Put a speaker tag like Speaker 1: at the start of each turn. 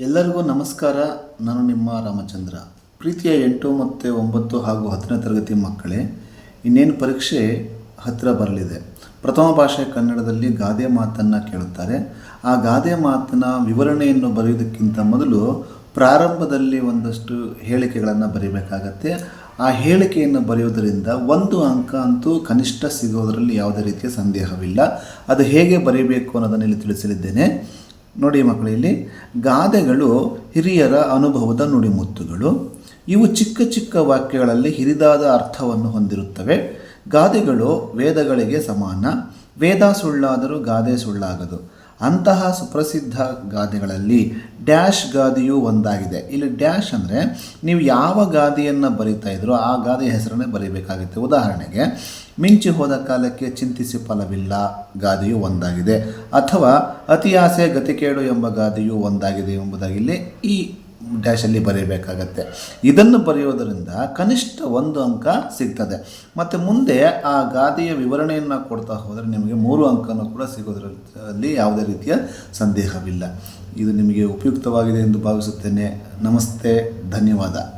Speaker 1: ಎಲ್ಲರಿಗೂ ನಮಸ್ಕಾರ. ನಾನು ನಿಮ್ಮ ರಾಮಚಂದ್ರ. ಪ್ರೀತಿಯ ಎಂಟು ಮತ್ತು ಒಂಬತ್ತು ಹಾಗೂ ಹತ್ತನೇ ತರಗತಿ ಮಕ್ಕಳೇ, ಇನ್ನೇನು ಪರೀಕ್ಷೆ ಹತ್ತಿರ ಬರಲಿದೆ. ಪ್ರಥಮ ಭಾಷೆ ಕನ್ನಡದಲ್ಲಿ ಗಾದೆ ಮಾತನ್ನು ಕೇಳುತ್ತಾರೆ. ಆ ಗಾದೆ ಮಾತಿನ ವಿವರಣೆಯನ್ನು ಬರೆಯುವುದಕ್ಕಿಂತ ಮೊದಲು ಪ್ರಾರಂಭದಲ್ಲಿ ಒಂದಷ್ಟು ಹೇಳಿಕೆಗಳನ್ನು ಬರೀಬೇಕಾಗತ್ತೆ. ಆ ಹೇಳಿಕೆಯನ್ನು ಬರೆಯುವುದರಿಂದ ಒಂದು ಅಂಕ ಅಂತೂ ಕನಿಷ್ಠ ಸಿಗೋದರಲ್ಲಿ ಯಾವುದೇ ರೀತಿಯ ಸಂದೇಹವಿಲ್ಲ. ಅದು ಹೇಗೆ ಬರೀಬೇಕು ಅನ್ನೋದನ್ನು ಇಲ್ಲಿ ತಿಳಿಸಲಿದ್ದೇನೆ. ನೋಡಿ ಮಕ್ಕಳು, ಇಲ್ಲಿ ಗಾದೆಗಳು ಹಿರಿಯರ ಅನುಭವದ ನುಡಿಮುತ್ತುಗಳು. ಇವು ಚಿಕ್ಕ ಚಿಕ್ಕ ವಾಕ್ಯಗಳಲ್ಲಿ ಹಿರಿದಾದ ಅರ್ಥವನ್ನು ಹೊಂದಿರುತ್ತವೆ. ಗಾದೆಗಳು ವೇದಗಳಿಗೆ ಸಮಾನ. ವೇದ ಸುಳ್ಳಾದರೂ ಗಾದೆ ಸುಳ್ಳಾಗದು. ಅಂತಹ ಸುಪ್ರಸಿದ್ಧ ಗಾದೆಗಳಲ್ಲಿ ಡ್ಯಾಶ್ ಗಾದೆಯೂ ಒಂದಾಗಿದೆ. ಇಲ್ಲಿ ಡ್ಯಾಶ್ ಅಂದರೆ ನೀವು ಯಾವ ಗಾದೆಯನ್ನು ಬರಿತಾ ಇದ್ರೋ ಆ ಗಾದೆ ಹೆಸರನ್ನೇ ಬರೀಬೇಕಾಗುತ್ತೆ. ಉದಾಹರಣೆಗೆ, ಮಿಂಚಿ ಹೋದ ಕಾಲಕ್ಕೆ ಚಿಂತಿಸಿ ಫಲವಿಲ್ಲ ಗಾದೆಯು ಒಂದಾಗಿದೆ. ಅಥವಾ ಅತಿಯಾಸೆ ಗತಿಕೇಡು ಎಂಬ ಗಾದೆಯು ಒಂದಾಗಿದೆ ಎಂಬುದಾಗಿ ಇಲ್ಲಿ ಈ ಡ್ಯಾಶಲ್ಲಿ ಬರೀಬೇಕಾಗತ್ತೆ. ಇದನ್ನು ಬರೆಯೋದರಿಂದ ಕನಿಷ್ಠ ಒಂದು ಅಂಕ ಸಿಗ್ತದೆ. ಮತ್ತು ಮುಂದೆ ಆ ಗಾದೆಯ ವಿವರಣೆಯನ್ನು ಕೊಡ್ತಾ ಹೋದರೆ ನಿಮಗೆ ಮೂರು ಅಂಕನೂ ಕೂಡ ಸಿಗೋದರಲ್ಲಿ ಯಾವುದೇ ರೀತಿಯ ಸಂದೇಹವಿಲ್ಲ. ಇದು ನಿಮಗೆ ಉಪಯುಕ್ತವಾಗಿದೆ ಎಂದು ಭಾವಿಸುತ್ತೇನೆ. ನಮಸ್ತೆ, ಧನ್ಯವಾದ.